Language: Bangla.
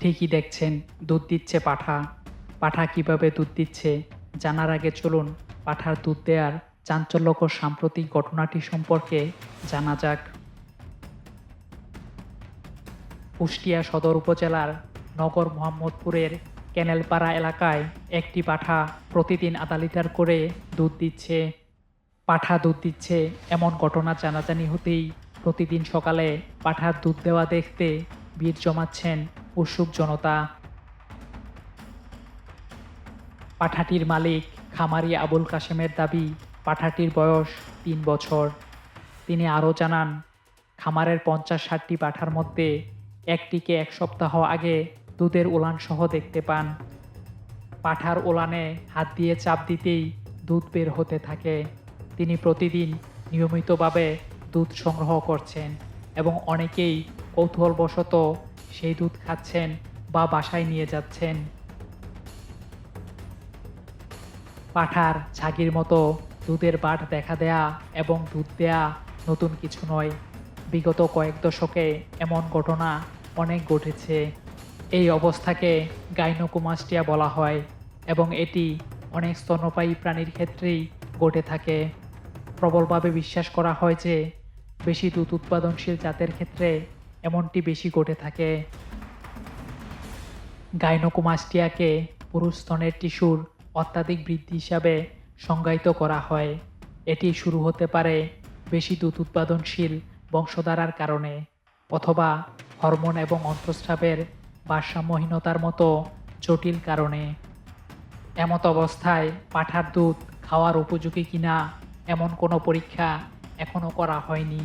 ঠিকই দেখছেন, দুধ দিচ্ছে পাঠা। পাঠা কীভাবে দুধ দিচ্ছে, জানার আগে চলুন, পাঠার দুধ দেওয়ার চাঞ্চল্যকর সাম্প্রতিক ঘটনাটি সম্পর্কে জানা যাক। কুষ্টিয়া সদর উপজেলার নগর মোহাম্মদপুরের ক্যানেলপাড়া এলাকায় একটি পাঠা প্রতিদিন আধা লিটার করে দুধ দিচ্ছে। পাঠা দুধ দিচ্ছে এমন ঘটনা জানাজানি হতেই প্রতিদিন সকালে পাঠার দুধ দেওয়া দেখতে ভিড় জমাচ্ছেন উৎসুক জনতা। পাঠাটির মালিক খামারি আবুল কাশেমের দাবি, পাঠাটির বয়স তিন বছর। তিনি আরও জানান, খামারের পঞ্চাশ ষাটটি পাঠার মধ্যে একটিকে এক সপ্তাহ আগে দুধের উলান সহ দেখতে পান। পাঠার ওলানে হাত দিয়ে চাপ দিতেই দুধ বের হতে থাকে। তিনি প্রতিদিন নিয়মিতভাবে দুধ সংগ্রহ করছেন এবং অনেকেই কৌতূহলবশত সেই দুধ খাচ্ছেন বা বাসায় নিয়ে যাচ্ছেন। পাঠার ছাগির মতো দুধের বাট দেখা দেয়া এবং দুধ দেয়া নতুন কিছু নয়। বিগত কয়েক দশকে এমন ঘটনা অনেক ঘটেছে। এই অবস্থাকে গাইনোকোমাস্টিয়া বলা হয় এবং এটি অনেক স্তন্যপায়ী প্রাণীর ক্ষেত্রেই ঘটে থাকে। প্রবলভাবে বিশ্বাস করা হয় যে, বেশি দুধ উৎপাদনশীল জাতের ক্ষেত্রে এমনটি বেশি ঘটে থাকে। গাইনোকোমাস্টিয়াকে পুরুষ স্তনের টিস্যুর অত্যাধিক বৃদ্ধি হিসাবে সংজ্ঞায়িত করা হয়। এটি শুরু হতে পারে বেশি দুধ উৎপাদনশীল বংশধারার কারণে অথবা হরমোন এবং অন্তঃস্রাবের ভারসাম্যহীনতার মতো জটিল কারণে। এমত অবস্থায় পাঠার দুধ খাওয়ার উপযোগী কিনা এমন কোনো পরীক্ষা এখনও করা হয়নি।